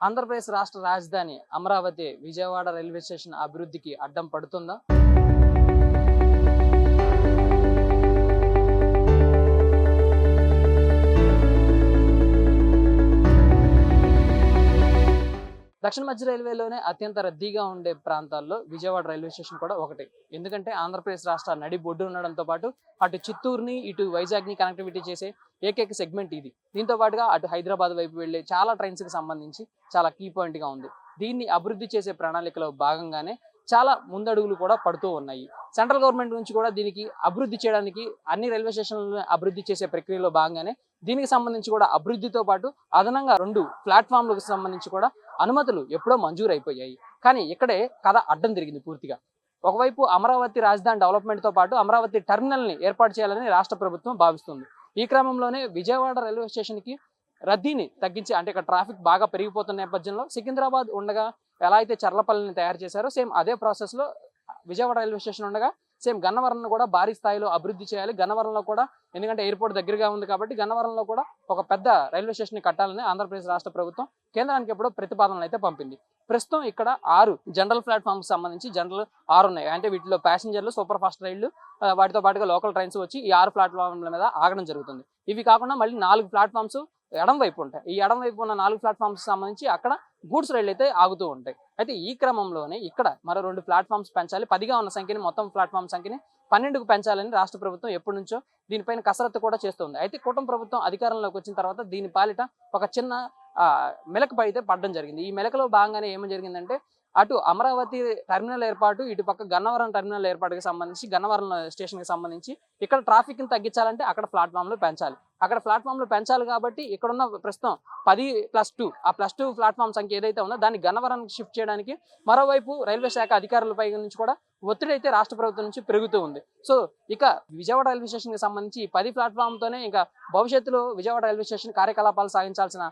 ఆంధ్రప్రదేశ్ రాష్ట్ర రాజధాని Amaravati Vijayawada railway station అభివృద్ధికి అడ్డం పడుతుందా? దక్షిణ మధ్య రైల్వేలోనే అత్యంత రద్దీగా ఉండే ప్రాంతాల్లో విజయవాడ రైల్వే స్టేషన్ కూడా ఒకటి. ఎందుకంటే ఆంధ్రప్రదేశ్ రాష్ట్ర నడి బొడ్డు ఉండడంతో పాటు అటు చిత్తూరుని ఇటు వైజాగ్ని కనెక్టివిటీ చేసే ఏకైక సెగ్మెంట్ ఇది. దీంతో పాటుగా అటు హైదరాబాద్ వైపు వెళ్ళే చాలా ట్రైన్స్కి సంబంధించి చాలా కీ పాయింట్గా ఉంది. దీన్ని అభివృద్ధి చేసే ప్రణాళికలో భాగంగానే చాలా ముందడుగులు కూడా పడుతూ ఉన్నాయి. సెంట్రల్ గవర్నమెంట్ నుంచి కూడా దీనికి అభివృద్ధి చేయడానికి అన్ని రైల్వే స్టేషన్లను అభివృద్ధి చేసే ప్రక్రియలో భాగంగానే దీనికి సంబంధించి కూడా అభివృద్ధితో పాటు అదనంగా రెండు ప్లాట్ఫామ్లకు సంబంధించి కూడా అనుమతులు ఎప్పుడో మంజూరు అయిపోయాయి కానీ ఇక్కడే కథ అడ్డం తిరిగింది పూర్తిగా. ఒకవైపు అమరావతి రాజధాని డెవలప్మెంట్తో పాటు అమరావతి టెర్మినల్ని ఏర్పాటు చేయాలని రాష్ట్ర ప్రభుత్వం భావిస్తుంది. ఈ క్రమంలోనే విజయవాడ రైల్వే స్టేషన్కి రద్దీని తగ్గించి అంటే ఇక్కడ ట్రాఫిక్ బాగా పెరిగిపోతున్న నేపథ్యంలో సికింద్రాబాద్ ఉండగా ఎలా అయితే చర్లపల్లిని తయారు చేశారో సేమ్ అదే ప్రాసెస్లో విజయవాడ రైల్వే స్టేషన్ ఉండగా సేమ్ గన్నవరంను కూడా భారీ స్థాయిలో అభివృద్ధి చేయాలి. గన్నవరంలో కూడా ఎందుకంటే ఎయిర్పోర్ట్ దగ్గరగా ఉంది కాబట్టి గన్నవరంలో కూడా ఒక పెద్ద రైల్వే స్టేషన్ కట్టాలని ఆంధ్రప్రదేశ్ రాష్ట్ర ప్రభుత్వం కేంద్రానికి ఎప్పుడో ప్రతిపాదనలు అయితే పంపింది. ప్రస్తుతం ఇక్కడ ఆరు జనరల్ ప్లాట్ఫామ్ సంబంధించి జనరల్ ఆరు ఉన్నాయి. అంటే వీటిలో ప్యాసింజర్లు సూపర్ ఫాస్ట్ రైళ్ళు వాటితో పాటుగా లోకల్ ట్రైన్స్ వచ్చి ఈ ఆరు ప్లాట్ఫామ్ల మీద ఆగడం జరుగుతుంది. ఇవి కాకుండా మళ్ళీ నాలుగు ప్లాట్ఫామ్స్ ఎడం వైపు ఉంటాయి. ఈ ఎడం వైపు ఉన్న నాలుగు ప్లాట్ఫామ్స్ సంబంధించి అక్కడ గూడ్స్ రైళ్ళు అయితే ఆగుతూ ఉంటాయి. అయితే ఈ క్రమంలోనే ఇక్కడ మరో రెండు ప్లాట్ఫామ్స్ పెంచాలి. పదిగా ఉన్న సంఖ్యని మొత్తం ప్లాట్ఫామ్ సంఖ్యని పన్నెండుకు పెంచాలని రాష్ట్ర ప్రభుత్వం ఎప్పటి నుంచో దీనిపైన కసరత్తు కూడా చేస్తుంది. అయితే కూటమి ప్రభుత్వం అధికారంలోకి వచ్చిన తర్వాత దీని పాలిట ఒక చిన్న మెలకుపై అయితే పడడం జరిగింది. ఈ మెలకలో భాగంగానే ఏమని జరిగిందంటే అటు అమరావతి టెర్మినల్ ఏర్పాటు ఇటు పక్క గన్నవరం టెర్మినల్ ఏర్పాటుకి సంబంధించి గన్నవరం స్టేషన్కి సంబంధించి ఇక్కడ ట్రాఫిక్ని తగ్గించాలంటే అక్కడ ప్లాట్ఫామ్లు పెంచాలి. అక్కడ ప్లాట్ఫామ్లు పెంచాలి కాబట్టి ఇక్కడున్న ప్రస్తుతం పది ప్లస్ టూ ఆ ప్లస్ టూ ప్లాట్ఫామ్ సంఖ్య ఏదైతే ఉందో దాన్ని గన్నవరానికి షిఫ్ట్ చేయడానికి మరోవైపు రైల్వే శాఖ అధికారులపై నుంచి కూడా ఒత్తిడి అయితే రాష్ట్ర ప్రభుత్వం నుంచి పెరుగుతూ ఉంది. సో ఇక విజయవాడ రైల్వే స్టేషన్కి సంబంధించి ఈ పది ప్లాట్ఫామ్తోనే ఇంకా భవిష్యత్తులో విజయవాడ రైల్వే స్టేషన్ కార్యకలాపాలు సాగించాల్సిన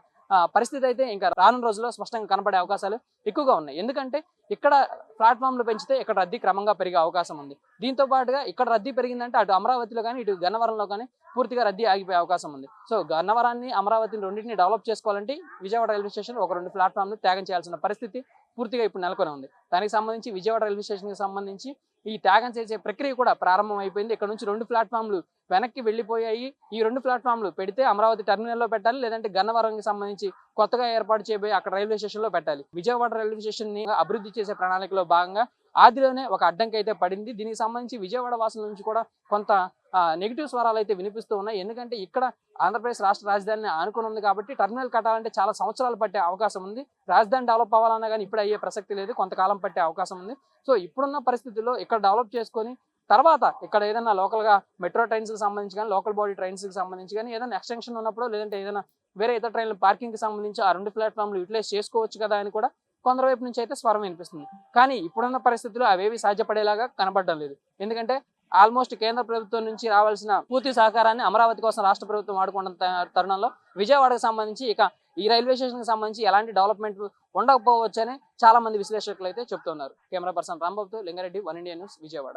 పరిస్థితి అయితే ఇంకా రానున్న రోజుల్లో స్పష్టంగా కనపడే అవకాశాలు ఎక్కువగా ఉన్నాయి. ఎందుకంటే ఇక్కడ ప్లాట్ఫామ్లు పెంచితే ఇక్కడ రద్దీ క్రమంగా పెరిగే అవకాశం ఉంది. దీంతో పాటుగా ఇక్కడ రద్దీ పెరిగిందంటే అటు అమరావతిలో కానీ ఇటు గన్నవరంలో కానీ పూర్తిగా రద్దీ ఆగిపోయే అవకాశం ఉంది. సో గన్నవరాన్ని అమరావతిని రెండింటిని డెవలప్ చేసుకోవాలంటే విజయవాడ రైల్వే స్టేషన్ ఒక రెండు ప్లాట్ఫామ్లు త్యాగం చేయాల్సిన పరిస్థితి పూర్తిగా ఇప్పుడు నెలకొని ఉంది. దానికి సంబంధించి విజయవాడ రైల్వే స్టేషన్కి సంబంధించి ఈ త్యాగం చేసే ప్రక్రియ కూడా ప్రారంభం అయిపోయింది ఇక్కడ నుంచి రెండు ప్లాట్ఫామ్లు వెనక్కి వెళ్ళిపోయాయి. ఈ రెండు ప్లాట్ఫామ్లు పెడితే అమరావతి టెర్మినల్లో పెట్టాలి లేదంటే గన్నవరంకి సంబంధించి కొత్తగా ఏర్పాటు చేయబోయి అక్కడ రైల్వే స్టేషన్లో పెట్టాలి. విజయవాడ రైల్వే స్టేషన్ని అభివృద్ధి చేసే ప్రణాళికలో భాగంగా ఆదిలోనే ఒక అడ్డంకి అయితే పడింది. దీనికి సంబంధించి విజయవాడ వాసుల నుంచి కూడా కొంత నెగిటివ్ స్వరాలు అయితే వినిపిస్తూ ఉన్నాయి. ఎందుకంటే ఇక్కడ ఆంధ్రప్రదేశ్ రాష్ట్ర రాజధానిని ఆనుకుని ఉంది కాబట్టి టర్మినల్ కట్టాలంటే చాలా సంవత్సరాలు పట్టే అవకాశం ఉంది. రాజధాని డెవలప్ అవ్వాలన్నా కానీ ఇప్పుడు అయ్యే ప్రసక్తి లేదు. కొంతకాలం పట్టే అవకాశం ఉంది. సో ఇప్పుడున్న పరిస్థితుల్లో ఇక్కడ డెవలప్ చేసుకొని తర్వాత ఇక్కడ ఏదైనా లోకల్గా మెట్రో ట్రైన్స్కి సంబంధించి కానీ లోకల్ బాడీ ట్రైన్స్కి సంబంధించి కానీ ఏదైనా ఎక్స్టెన్షన్ ఉన్నప్పుడు లేదంటే ఏదైనా వేరే ఇతర ట్రైన్ల పార్కింగ్కి సంబంధించి ఆ రెండు ప్లాట్ఫామ్లు యూటిలైజ్ చేసుకోవచ్చు కదా అని కూడా కొందరు వైపు నుంచి అయితే స్వరం వినిపిస్తుంది. కానీ ఇప్పుడున్న పరిస్థితుల్లో అవేవి సాధ్యపడేలాగా కనబడడం లేదు. ఎందుకంటే ఆల్మోస్ట్ కేంద్ర ప్రభుత్వం నుంచి రావాల్సిన పూర్తి సహకారాన్ని అమరావతి కోసం రాష్ట్ర ప్రభుత్వం వాడుకున్న తరుణంలో విజయవాడకు సంబంధించి ఇక ఈ రైల్వే స్టేషన్కి సంబంధించి ఎలాంటి డెవలప్మెంట్ ఉండకపోవచ్చని చాలా మంది విశ్లేషకులు అయితే చెప్తున్నారు. Camera person రాంబాబుతో Lingareddy one India news Vijayawada.